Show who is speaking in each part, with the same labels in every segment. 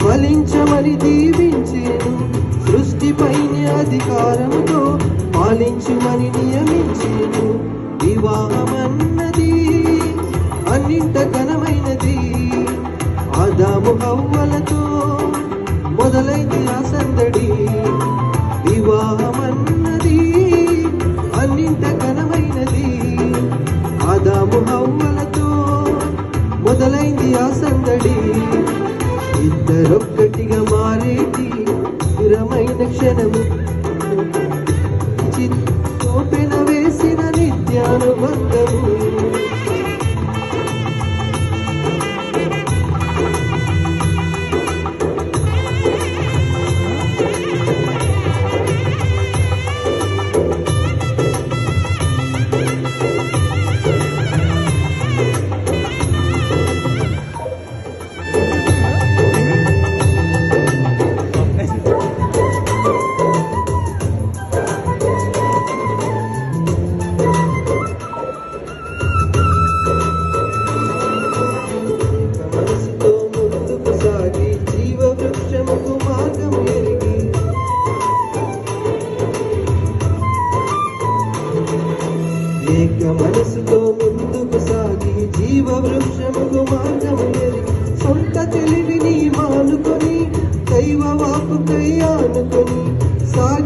Speaker 1: ఫలించమని దీవించేను. సృష్టిపైన అధికారముతో పాలించమని నియమించేను. వివాహమన్నది అన్నింట ఘనమైనది. ఆదాము అవ్వలతో మొదలైంది ఆ సందడి. వివాహమన్నది అన్నింట ఘనమైనది. ఆదాము అవ్వలతో మొదలైంది ఆ సందడి. ఇద్దరొక్కటిగా మారేటి స్థిరమైన క్షణము. చిత్తోపెన వేసిన నిత్యానుబంధ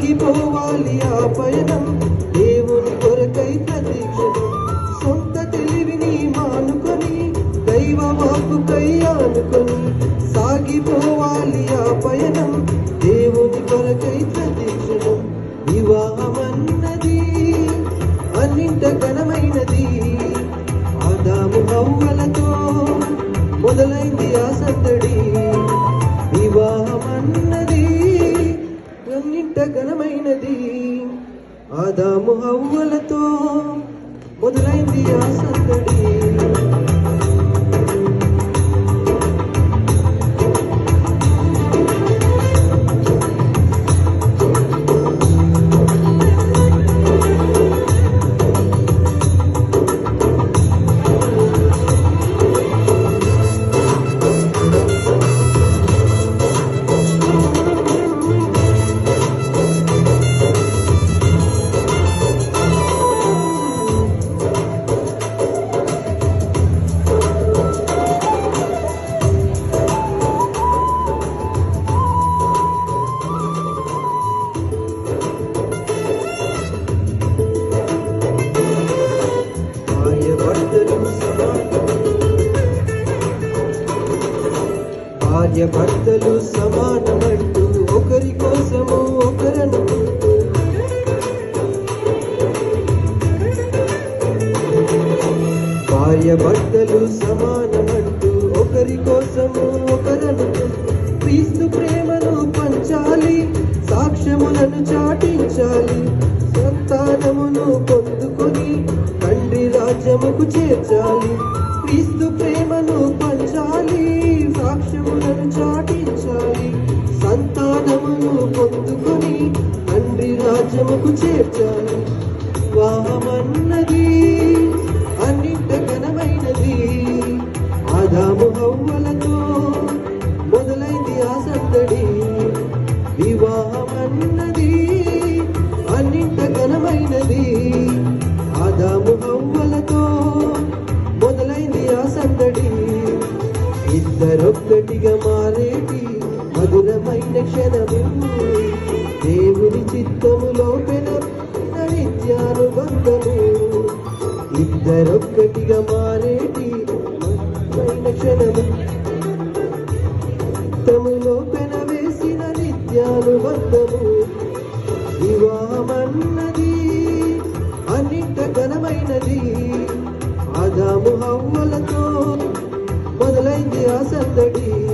Speaker 1: సాగిపోవాలి ఆ పయనం. దేవుని కొరకై ప్రతీక్షణం. సొంత తెలివిని మానుకొని దైవ వాకుకై ఆనుకొని సాగిపోవాలి ఆ పయనం. దేవుని కొరకై ప్రతీక్షణం. వివాహమన్నది అన్నింట ఘనమైనది. ఆదాము హౌవలతో మొదలైంది ఆ సందడి. ఘనమైనది. ఆదాము హవ్వలతో మొదలైంది ఆ సందడి. భార్య భర్తలు సమానమంటూ ఒకరి కోసము ఒకరను భార్య భర్తలు సమానమంటూ ఒకరి కోసము ఒకరను క్రీస్తు ప్రేమను పంచాలి సాక్ష్యములను చాటించాలి సంతానమును పొందుకొని తండ్రి రాజ్యముకు చేర్చాలి. క్రీస్తు ప్రేమ సాక్ష్యములను చాటించాలి. సంతానమును పొందుకొని తండ్రి రాజ్యముకు చేర్చాలి. వివాహమన్నది ఇద్దరొక్కటిగా మారేటి మధురమైన క్షణము దేవుని చిత్తములో పెన నిత్యానుబంధము. ఇద్దరొక్కటిగా మారేటి మధురమైన క్షణము. తములో పెనవేసిన నిత్యానుబంధము. వివాహమన్నది காத்தடி